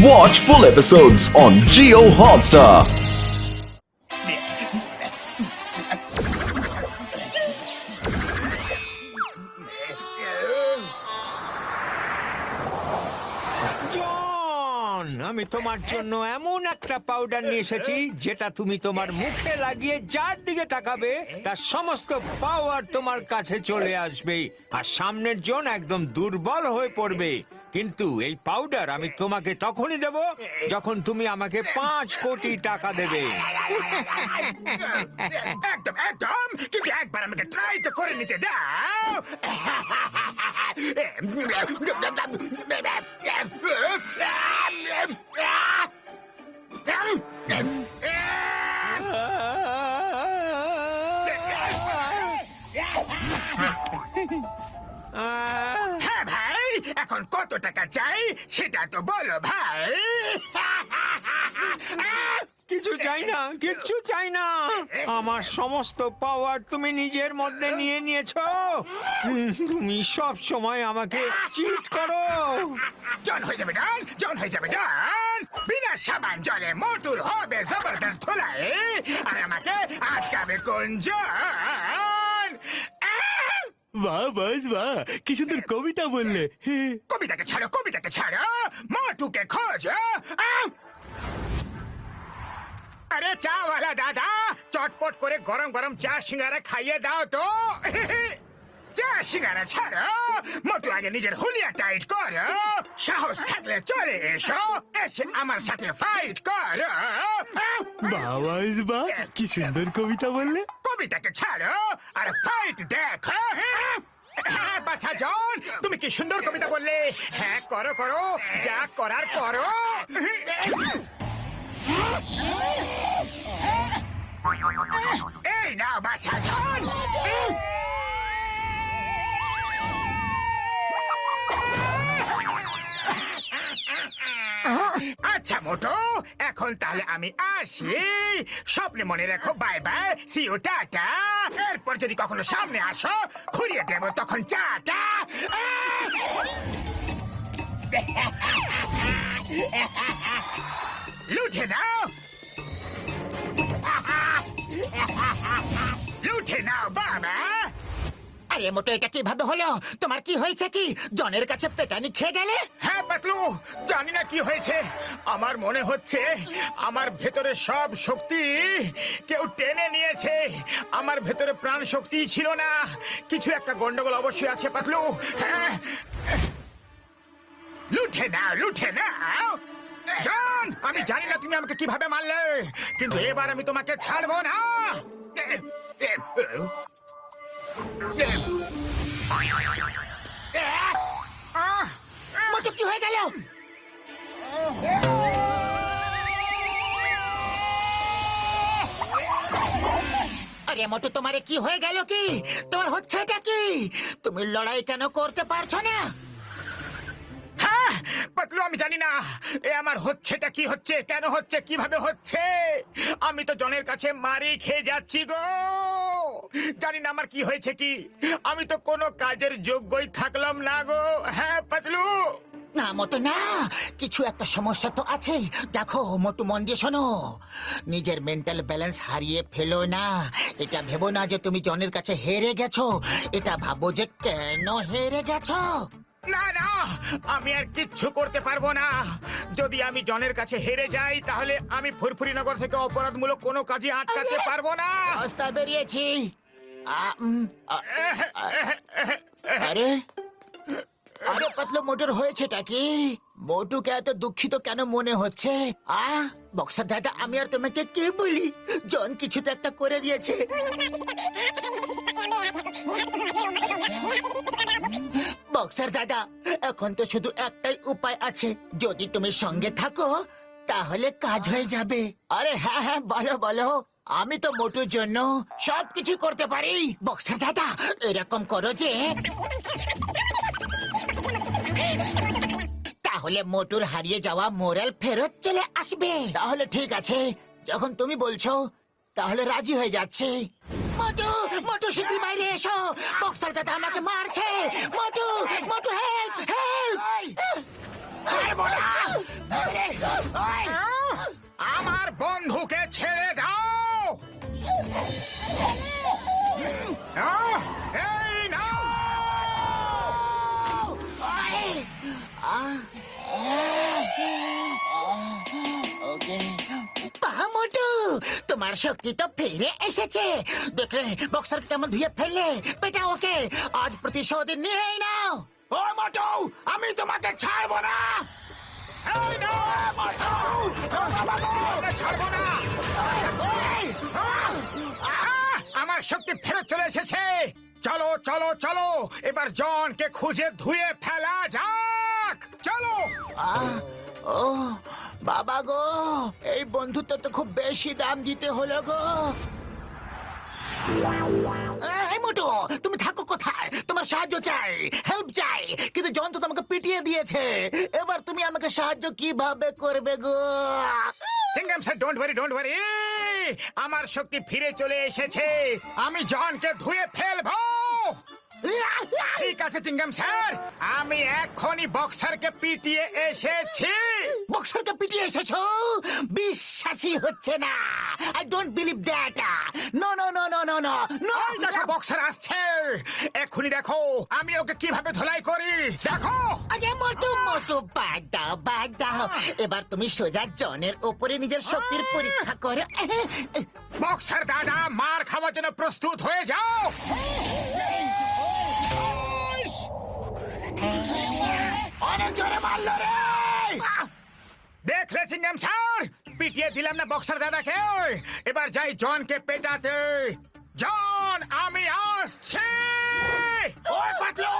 Watch full episodes on Geo Hotstar. আমি তোমার জন্য এমন একটা পাউডার নিয়ে এসেছি যেটা তুমি তোমার মুখে লাগিয়ে যার দিকে তাকাবে, তার সমস্ত পাওয়ার তোমার কাছে চলে আসবে আর সামনের জন একদম দুর্বল হয়ে পড়বে কিন্তু এই পাউডার আমি তোমাকে তখনই দেব যখন তুমি আমাকে পাঁচ কোটি টাকা দেবে। একদম একদম। কিন্তু একবার আমাকে ট্রাই তো করে নিতে দাও। এখন কত টাকা চাই সেটা তো বলো ভাই। কিছু চাই না কিচ্ছু চাই না। আমার সমস্ত পাওয়ার তুমি নিজের মধ্যে নিয়ে নিয়েছো। তুমি সব সময় আমাকে চিট করো। জন হয়ে যাবে ডান জন হয়ে যাবে ডান। বিনা সাবান জলে মোটর হবে জবরদস্ত ধোলাই। আর আমাকে আটকাবে কোন জন? আহ! বাহ, বাস, বাহ। কি সুন্দর কবিতা বললে। কবিতাকে ছাড়ো কবিতাকে ছাড়ো। মাটুকে খোঁজো! আরে চাওয়ালা দাদা, চটপট করে গরম গরম চা সিঙ্গারা খাইয়ে দাও তো। সিঙ্গারা ছাড়ো মোটু আগে নিজের হুলিয়া টাইট করো সাহস থাকলে চলে এসো এসে আমার সাথে ফাইট করো! বাহ বাস কি সুন্দর কবিতা বললে। কবিতাকে ছাড়ো আর ফাইট দেখো হ্যাঁ বাছা জন তুমি কি সুন্দর কবিতা বললে? হ্যাঁ করো করো যা করার করো। মোটো এখন তাহলে আমি আসি। স্বপ্নে মনে রাখো, বাই বাই সি ইউ টাটা। এরপর যদি কখনো সামনে আসো, ঘুরিয়ে দেব তখন চাটা। লুঠে নাও। লুঠে নাও, বাবা। আরে মোটো এটা কীভাবে হলো? তোমার কি হয়েছে কি? জনের কাছে পেটানি খেয়ে গেলে? হ্যাঁ পাতলু, জানি না কি হয়েছে। আমার মনে হচ্ছে আমার ভেতরে সব শক্তি কেউ টেনে নিয়েছে। আমার ভেতরে প্রাণ শক্তি ছিল না। কিছু একটা গন্ডগোল অবশ্যই আছে, পাতলু। হ্যাঁ। লুঠে নাও লুঠে নাও জান, আমি জানি না তুমি আমাকে কীভাবে মারলে, কিন্তু এবার আমি তোমাকে ছাড়বো না। মোটো কি হয়ে গেল? আরে মোটো তোমারে কি হয়ে গেল কি? তোমার হচ্ছেটা কি? তুমি লড়াই কেন করতে পারছ না? হ্যাঁ পাতলু, আমি জানি না। এ আমার হচ্ছেটা কি হচ্ছে, কেন হচ্ছে, কীভাবে হচ্ছে? আমি তো জনের কাছে মারি খেয়ে যাচ্ছি গো। জানি না আমার কি হয়েছে কি। আমি তো কোনো কাজের যোগ্যই থাকলাম না গো। হ্যাঁ পাতলু? না মোটো না। কিছু একটা সমস্যা তো আছেই। দেখো মোটু মন দিয়ে শোনো। নিজের মেন্টাল ব্যালেন্স হারিয়ে ফেলো না। এটা ভেবো না যে তুমি জনের কাছে হেরে গেছো। এটা ভাবো যে কেন হেরে গেছো? না না আমি আর কিচ্ছু করতে পারব না। যদি আমি জনের কাছে হেরে যাই তাহলে আমি ফুরফুরি নগর থেকে অপরাধমূলক কোনো কাজে আটকাতে পারব না। রাস্তায় বেরিয়েছি। আরে? আরে, পাতলো মোটর হয়েছেটা কি? মোটুকে এত দুঃখিত কেন মনে হচ্ছে? আ বক্সার দাদা, আমি আর তোমাকে বলি? জন কিছু তো একটা করে দিয়েছে। বক্সার দাদা, এখন তো শুধু একটাই উপায় আছে। যদি তুমি সঙ্গে থাকো, তাহলে কাজ হয়ে যাবে। আরে হ্যাঁ হ্যাঁ বলো বলো। আমি তো মোটুর জন্য সবকিছু করতে পারি। বক্সার দাদা এরকম করো যে তাহলে মোটুর হারিয়ে যাওয়া মোরাল ফেরত চলে আসবে। তাহলে ঠিক আছে যখন তুমি বলছো তাহলে রাজি হয়ে যাচ্ছে। মোটু মোটু শিগগির বাইরে এসো। বক্সার দাদা আমাকে মারছে। মোটু মোটু হেল্প হেল্প আমার বন্ধুকে ছেড়ে দাও। তোমার শক্তি তো ফিরে এসেছে। দেখলে বক্সার কেমন ধুয়ে ফেললে? পেটা ওকে, আজ প্রতিশোধ নিয়েই নাও। ও মোটু, আমি তোমাকে ছাড়বো না। ছাড়বো না। শক্তি ফেরত চলে এসেছে। চলো চলো চলো। এবার জনকে খুঁজে ধুয়ে ফেলা যাক। চলো। ও বাবা গো এই বন্ধুত্ব তো খুব বেশি দাম দিতে হলো গো। এই মোটু তুমি থাকো কোথায়? তোমার সাহায্য চাই হেল্প চাই। কিন্তু জন তো তোমাকে পিটিয়ে দিয়েছে। এবার তুমি আমাকে সাহায্য কীভাবে করবে গো? Sir don't worry don't worry আমার শক্তি ফিরে চলে এসেছে। আমি জনকে ধুয়ে ফেলব। ঠিক আছে চিংগাম স্যার। আমি এখনই বক্সারকে পিটিয়ে এসেছি। বক্সারকে পিটিয়ে এসেছ? বিশ্বাসই হচ্ছে না। I don't believe that no no no no no no no দেখো বক্সার আসছে। এক্ষুনি দেখো আমি ওকে কীভাবে ধোলাই করি। দেখো। আগে মোটু মোটু বাদ দাও বাদ। দাও এবার তুমি সোজা জনের ওপরে নিজের শক্তির পরীক্ষা করো। বক্সার দাদা মার খাওয়ার জন্য প্রস্তুত হয়ে যাও। অনেক জোরে মারলো রে! দেখলে স্যার পিটিয়ে দিলাম না বক্সার দাদাকে। এবার যাই জনকে পেটাতে। জন, আমি আসছি! ওই পাতলু,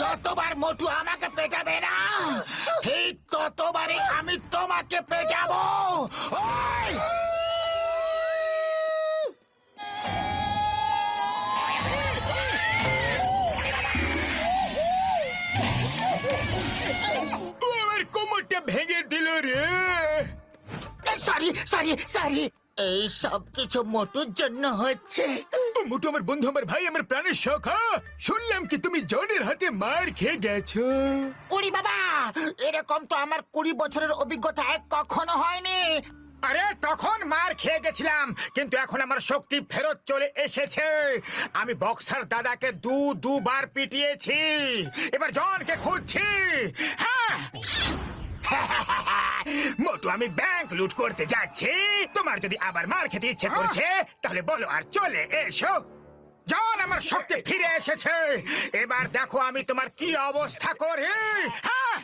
যতবার মোটু আমাকে পেটাবে না, ঠিক ততবারই আমি তোমাকে পেটাবো। ওই! কোমরটা ভেঙে রে সরি সরি সরি। এই সব কিছু মোটুর জন্য হচ্ছে। মোটু আমার বন্ধু আমার ভাই আমার প্রাণের সখা শুনলাম কি তুমি জনের হাতে মার খেয়ে গেছো? কুড়ি বাবা এরকম তো আমার কুড়ি বছরের অভিজ্ঞতায় কখনো হয়নি। আরে তখন মার খেয়ে গেছিলাম কিন্তু এখন আমার শক্তি ফেরত চলে এসেছে। আমি বক্সার দাদাকে দু দুবার পিটিয়েছি। এবার জনকে খুঁজছি। হ্যাঁ। মোটু আমি ব্যাংক লুট করতে যাচ্ছি। তোমার যদি আবার মার খেতে ইচ্ছে করছে তাহলে বলো আর চলে এসো। জন আমার শক্তি ফিরে এসেছে। এবার দেখো আমি তোমার কি অবস্থা করি। হ্যাঁ?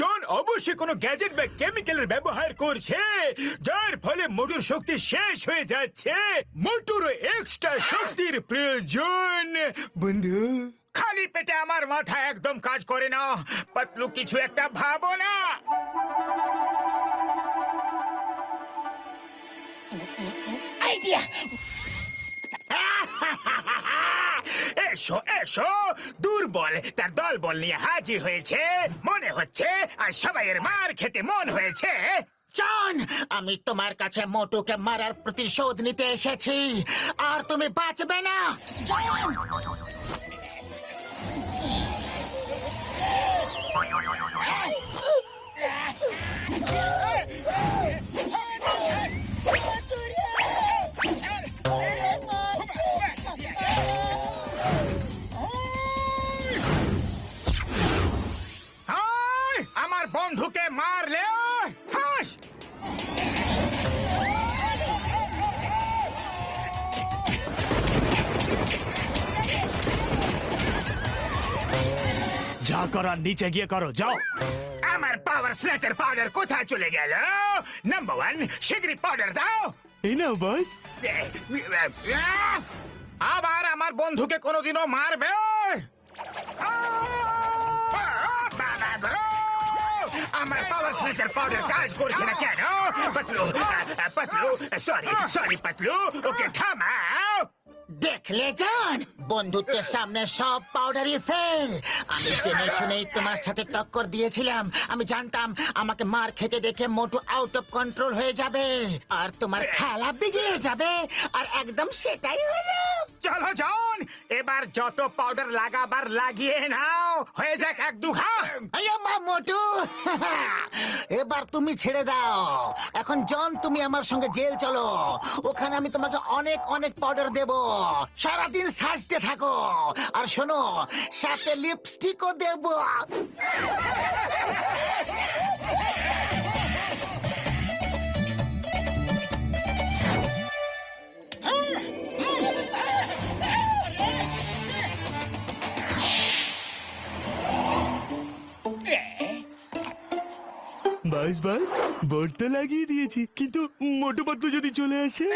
জন অবশ্যই কোনো গ্যাজেট বা কেমিক্যালের ব্যবহার করছে। যার ফলে মোটুর শক্তি শেষ হয়ে যাচ্ছে। মোটুর এক্সট্রা শক্তির প্রয়োজন। বন্ধু, খালি পেটে আমার মাথা একদম কাজ করে না। পাতলু কিছু একটা ভাবো না। আইডিয়া! এসো এসো। দুর্বল তার দল বল নিয়ে হাজির হয়েছে। মনে হচ্ছে আর সবাইয়ের মার খেতে মন হয়েছে। জন আমি তোমার কাছে মোটুকে মারার প্রতিশোধ নিতে এসেছি। আর তুমি বাঁচবে না। করার নিচে গিয়ে করো যাও। আমার পাওয়ার স্ন্যাচার পাউডার কোথায় চলে গেল? নাম্বার ওয়ান শিগরি পাউডার দাও। এই নাও বস আবার আমার বন্ধুকে কোনোদিনও মারবে? বাবা গো! আমার পাওয়ার স্নেচার পাউডার কাজ করছে না কেন? Patlu Patlu sorry sorry Patlu okay থামাও। দেখলে জন? বন্ধুত্বের সামনে সব পাউডারই ফেল আমি জেনে শুনেই তোমার সাথে টক্কর দিয়েছিলাম। আমি জানতাম আমাকে মার খেতে দেখে মোটু আউট অফ কন্ট্রোল হয়ে যাবে। আর তোমার খেলা বিগড়ে যাবে। আর একদম সেটাই হলো। চলো, জন। এবার যত পাউডার লাগাবার লাগিয়ে নাও। হয়ে যাক এক দুঘা মোটু। এবার তুমি ছেড়ে দাও। এখন জন, তুমি আমার সঙ্গে জেল চলো। ওখানে আমি তোমাকে অনেক অনেক পাউডার দেব। সারাদিন সাজতে থাকো। আর শোনো, সাথে লিপস্টিকও দেব। বাস বাস বোর্ড তো লাগিয়ে দিয়েছি। কিন্তু মোটু পাত্র যদি চলে আসে?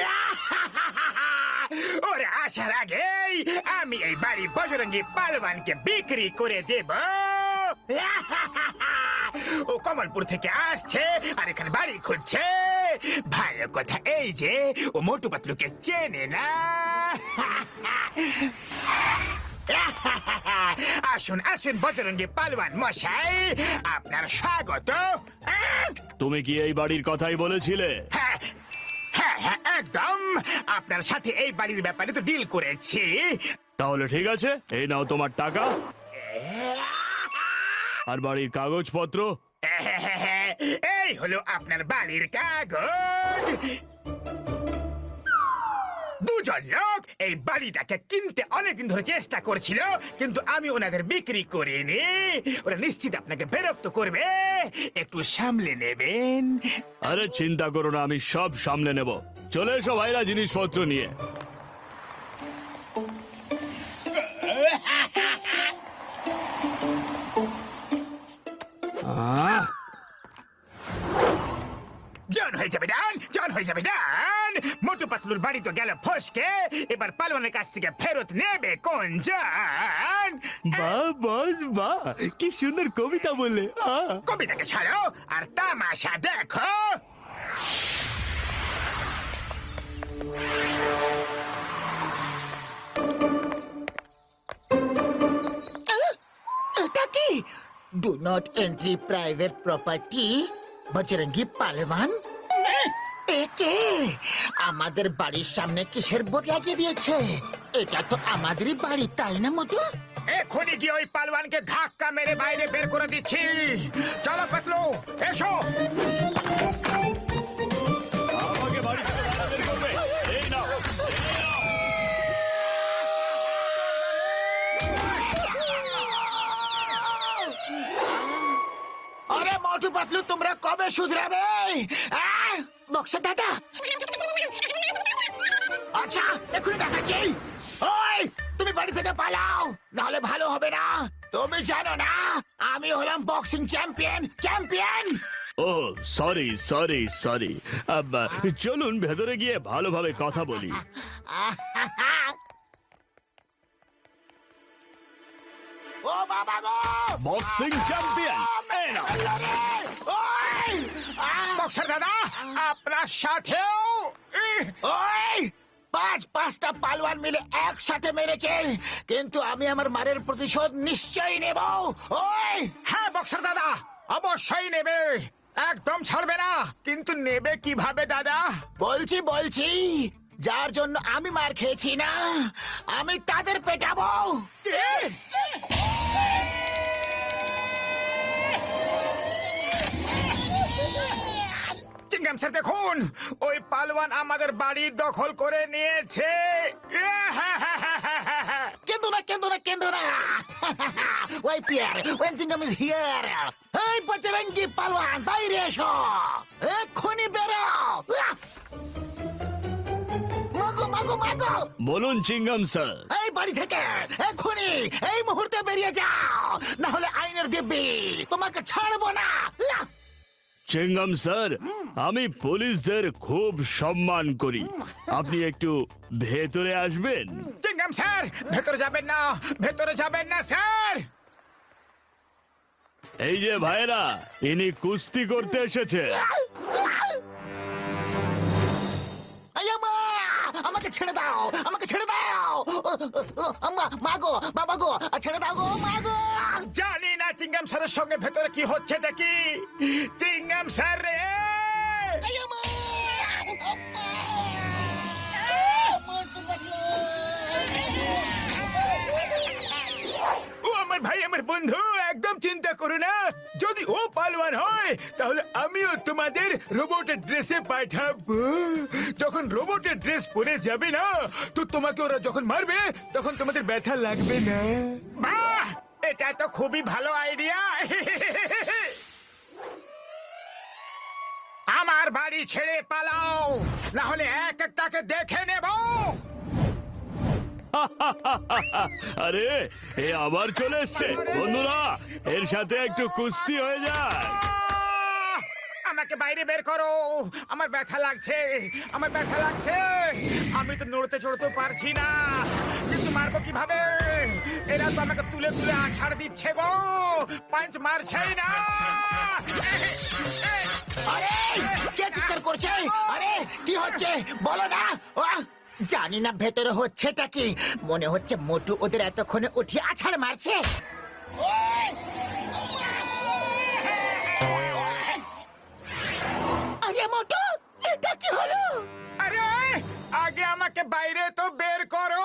ওরে আসার আগেই আমি এই বাড়ি বজরঙ্গি পালওয়ানকে বিক্রি করে দেব। ও কমলপুর থেকে আসছে আর এখানে বাড়ি খুঁজছে ভালো কথা এই যে, ও মোটু পাতলুকে চেনে না। আসুন আসুন বজরঙ্গি পালওয়ান মশাই আপনার স্বাগত। তুমি কি এই বাড়ির কথাই বলেছিলে? হ্যাঁ হ্যাঁ হ্যাঁ একদম। আপনার সাথে এই বাড়ির ব্যাপারে তো ডিল করেছি। তাহলে ঠিক আছে এই নাও তোমার টাকা। আর বাড়ির কাগজপত্র? এই হলো আপনার বাড়ির কাগজ। দুজন লোক এই বাড়িটাকে কিনতে অনেকদিন ধরে চেষ্টা করছিল কিন্তু আমি ওনাদের বিক্রি করিনি। ওরা নিশ্চিত আপনাকে বিরক্ত করবে। একটু সামলে নেবেন। আরে চিন্তা করো না আমি সব সামলে নেব। চলে এসো ভাইরা জিনিসপত্র নিয়ে। জন হয়ে যাবে ডান। জন হয়ে যাবে ডান। পাতলুর বাড়ি তো গেল ফসকে। এবার পালনের কাছ থেকে ফেরত নেবে কোন জন? বা বস বা কি সুন্দর কবিতা বললে কবিতাকে ছাড়ো আর তামাশা দেখো। এটা কি? Do not entry private property Bajrangi Pahalwan? একে আমাদের বাড়ির সামনে কিসের বোর্ড লাগিয়ে দিয়েছে? এটা তো আমাদেরই বাড়ি তাই না মতো এখনই গিয়ে ওই পালওয়ানকে ধাক্কা মেরে বাইরে বের করে দিচ্ছি। চলো পাতলু এসো। আমাকে বাড়ি থেকে বের করবে। এই নাও আরে মোটু পাতলু তোমরা কবে শুধরাবে? বক্সা দাদা! আচ্ছা এখনই দেখাচ্ছি। ওই তুমি বাড়ি থেকে পালাও নাহলে ভালো হবে না। তুমি জানো না আমি হলাম boxing champion champion oh sorry sorry sorry চলুন ভেতরে গিয়ে ভালোভাবে কথা বলি। ও বাবা গো! বক্সিং চ্যাম্পিয়ন বক্সার দাদা আপনার সাথেও ওই পাঁচ, পাঁচটা পালোয়ান মিলে একসাথে মেরেছে। কিন্তু আমি আমার মারের প্রতিশোধ নিশ্চয়ই নেব। ওই! হ্যাঁ বক্সার দাদা, অবশ্যই নেবে। একদম ছাড়বে না। কিন্তু নেবে কীভাবে, দাদা? বলছি বলছি, যার জন্য আমি মার খেয়েছি না, আমি তাদের পেটাবো। চিংগাম স্যার দেখুন। ওই পালওয়ান আমাদের বাড়ি দখল করে নিয়েছে। কিন্তু না কিন্তু না কিন্তু না। ওই Pier Wayne Chingam is here. এই বজরঙ্গি পালওয়ান বাইরে এসো। এক্ষুনি বেরো। আহ! মাগো মাগো মাগো। বলুন চিঙ্গাম স্যার। এই বাড়ি থেকে এক্ষুনি এই মুহূর্তে বেরিয়ে যাও। না হলে আইনের দিব্যি তোমাকে ছাড়বো না! চিঙ্গাম স্যার আমি পুলিশদের খুব সম্মান করি। আপনি একটু ভেতরে আসবেন? চেঙ্গাম স্যার ভেতরে যাবেন না ভেতরে যাবেন না স্যার। এই যে ভাইরা ইনি কুস্তি করতে এসেছে। আমা! আমাকে ছেড়ে দাও আমাকে ছেড়ে দাও। আম্মা মা গো বাবা গো ছেড়ে দাও গো মা গো। জানি না চিঙ্গাম স্যারের সঙ্গে ভেতরে কি হচ্ছে এটা কি? চিংগাম স্যার রে! এই আমার ভাই, আমার বন্ধু, একদম চিন্তা করো না। যদি ও পালওয়ান হয়, তাহলে আমিও তোমাদের রোবটের ড্রেসে পাঠাবো। যখন রোবটের ড্রেস পরে যাবে না, তো তোমাকে ওরা যখন মারবে, তখন তোমাদের ব্যথা লাগবে না। বাহ! এটা তো খুবই ভালো আইডিয়া। আমার বাড়ি ছেড়ে পালাও। না হলে এক একটাকে দেখে নেব। আরে এ আবার চলে এসছে। বন্ধুরা এর সাথে একটু কুস্তি হয়ে যায়। আমাকে বাইরে বের করো। আমার ব্যথা লাগছে আমার ব্যথা লাগছে। আমি তো নড়তে চড়তে পারছি না। কিন্তু মারবো কীভাবে? এরা তো আমাকে তুলে তুলে আছাড় দিচ্ছে গো। পাঞ্চ মারছেই না। আরে কে চিৎকার করছে? আরে কি হচ্ছে? বলো না! জানি না ভেতরে হচ্ছেটা কি। মনে হচ্ছে মোটু ওদের এতক্ষণে উঠে আছাড় মারছে। আরে মোটু, এটা কি হলো? আরে, আগে আমাকে বাইরে তো বের করো।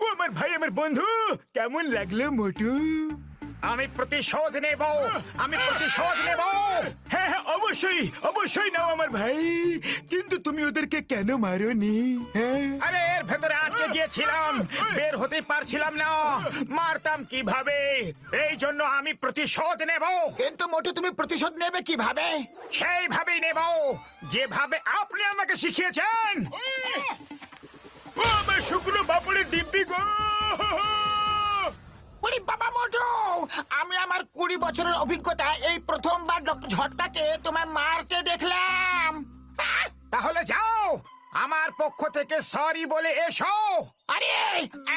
ও আমার ভাই, আমার বন্ধু। কেমন লাগল মোটু? আমি প্রতিশোধ নেব আমি প্রতিশোধ নেব। হ্যাঁ হ্যাঁ অবশ্যই অবশ্যই নাও আমার ভাই। কিন্তু তুমি ওদেরকে কেন মারোনি? হ্যাঁ? আরে এর ভেতরে আটকে গিয়েছিলাম বের হতে পারছিলাম না। মারতাম কীভাবে? এই জন্য আমি প্রতিশোধ নেব। কিন্তু মোটু তুমি প্রতিশোধ নেবে কীভাবে? সেইভাবেই নেব। যেভাবে আপনি আমাকে শিখিয়েছেন। ও আমার শুকনো বাপড়ের দিব্যি গো! ওরে বাবা মোটু আমি আমার কুড়ি বছরের অভিজ্ঞতা এই প্রথমবার ডক্টর ঝটকাকে তোমায় মারতে দেখলাম। তাহলে যাও, আমার পক্ষ থেকে সরি বলে এসো। আরে,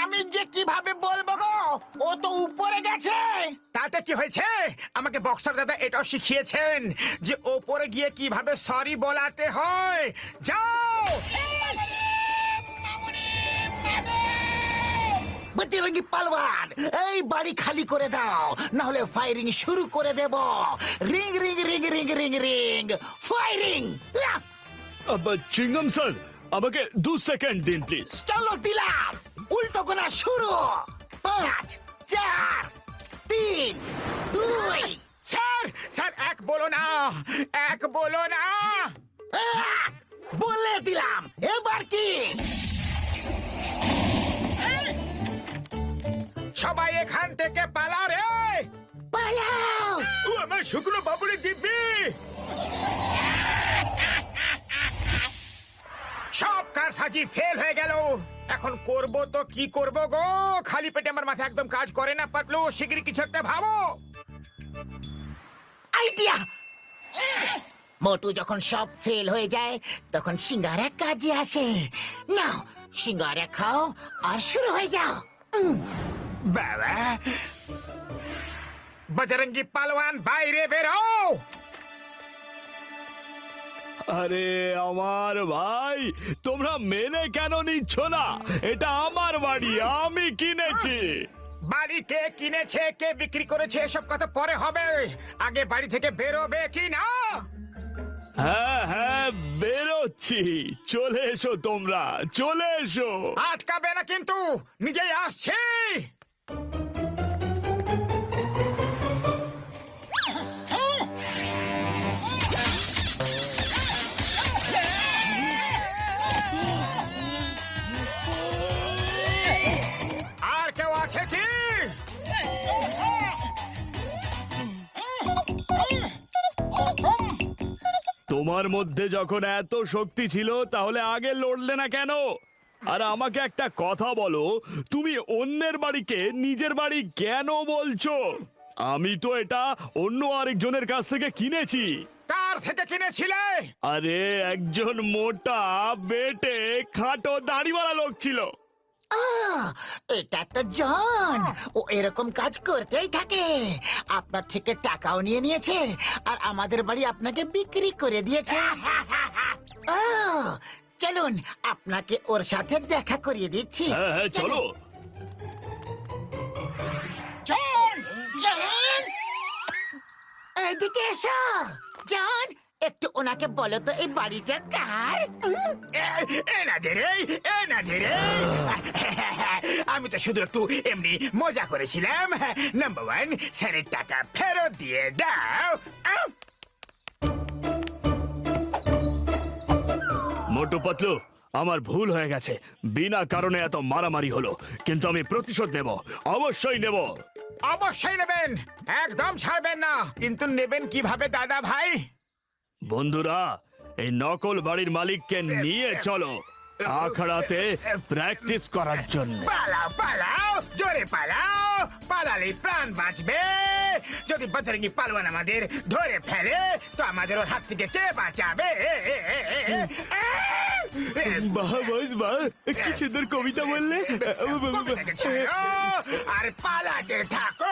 আমি যে কীভাবে বলব গো, ও তো উপরে গেছে। তাতে কি হয়েছে? আমাকে বক্সার দাদা এটাও শিখিয়েছেন যে ওপরে গিয়ে কীভাবে সরি বলাতে হয়। যাও। বজরঙ্গি পালওয়ান এই বাড়ি খালি করে দাও না হলে ফায়ারিং শুরু করে দেব। Ring ring ring ring ring ring firing Chingam sir আমাকে দু সেকেন্ড দিন প্লিজ চলো দিলাম। উল্টো গোনা শুরু। পাঁচ চার তিন দুই। স্যার স্যার এক বলো না এক বলো না। এক বলে দিলাম। এবার কি? সবাই এখান থেকে পালা রে। পালাও। ও আমার শুকনো বাপড়ের দিব্যি। সব কার সাজি ফেল হয়ে গেল। এখন করব তো কি করব গো? খালি পেটে আমার মাথা একদম কাজ করে না পাতলু। শিগগির কিছু একটা ভাবো। আইডিয়া মোটু যখন সব ফেল হয়ে যায় তখন সিঙ্গারা কাজে আসে। নাও সিঙ্গারা খাও আর শুরু হয়ে যাও। বাবা বজরঙ্গি পালওয়ান বাইরে বেরো আরে আমার ভাই তোমরা মেনে কেন নিচ্ছ না? এটা আমার বাড়ি আমি কিনেছি। বাড়ি কে কিনেছে কে বিক্রি করেছে এসব কথা পরে হবে। আগে বাড়ি থেকে বেরোবে কি না? হ্যাঁ হ্যাঁ বেরোচ্ছি। চলে এসো তোমরা চলে এসো। আটকাবে না কিন্তু নিজেই আসছে। আর কেউ আছে তোমার মধ্যে যখন এত শক্তি ছিল তাহলে আগে লড়লে না কেন? আর আমাকে একটা কথা বলো তুমি অন্যের বাড়িকে নিজের বাড়ি কেন বলছো? আমি তো এটা অন্য আরেকজনের কাছ থেকে কিনেছি। কার থেকে কিনেছিলে? আরে একজন মোটা বেটে খাটো দাড়িওয়ালা লোক ছিল। আহ, এটা তো জন। ও এরকম কাজ করতেই থাকে। আপনার থেকে টাকাও নিয়ে নিয়েছে আর আমাদের বাড়ি আপনাকে বিক্রি করে দিয়েছে। আহ, চলুন আপনাকে ওর সাথে দেখা করিয়ে দিচ্ছি। হ্যাঁ হ্যাঁ চলো। জন জন! এদিকে এসো। জন একটু ওনাকে বলো তো এই বাড়িটা কার? এনাদের আমি তো শুধু একটু এমনি মজা করেছিলাম। নাম্বার ওয়ান স্যারের টাকা ফেরত দিয়ে দাও। মোটু পাতলু আমার ভুল হয়ে গেছে। বিনা কারণে এত মারামারি হলো কিন্তু আমি প্রতিশোধ নেব অবশ্যই নেব। অবশ্যই নেবেন একদম ছাড়বেন না কিন্তু নেবেন কীভাবে দাদা ভাই? বন্ধুরা এই নকল বাড়ির মালিককে নিয়ে চলো। আখড়াতে প্র্যাকটিস করার জন্য পালাও পালাও জোরে পালাও পালালে প্রাণ বাঁচবে যদি বজরঙ্গি পালওয়ান আমাদের ধরে ফেলে তো আমাদের ওর হাত থেকে কে বাঁচাবে বাহ বস বাহ কি সুন্দর কবিতা বললে কবিতাকে ছাড়ো আর পালাতে থাকো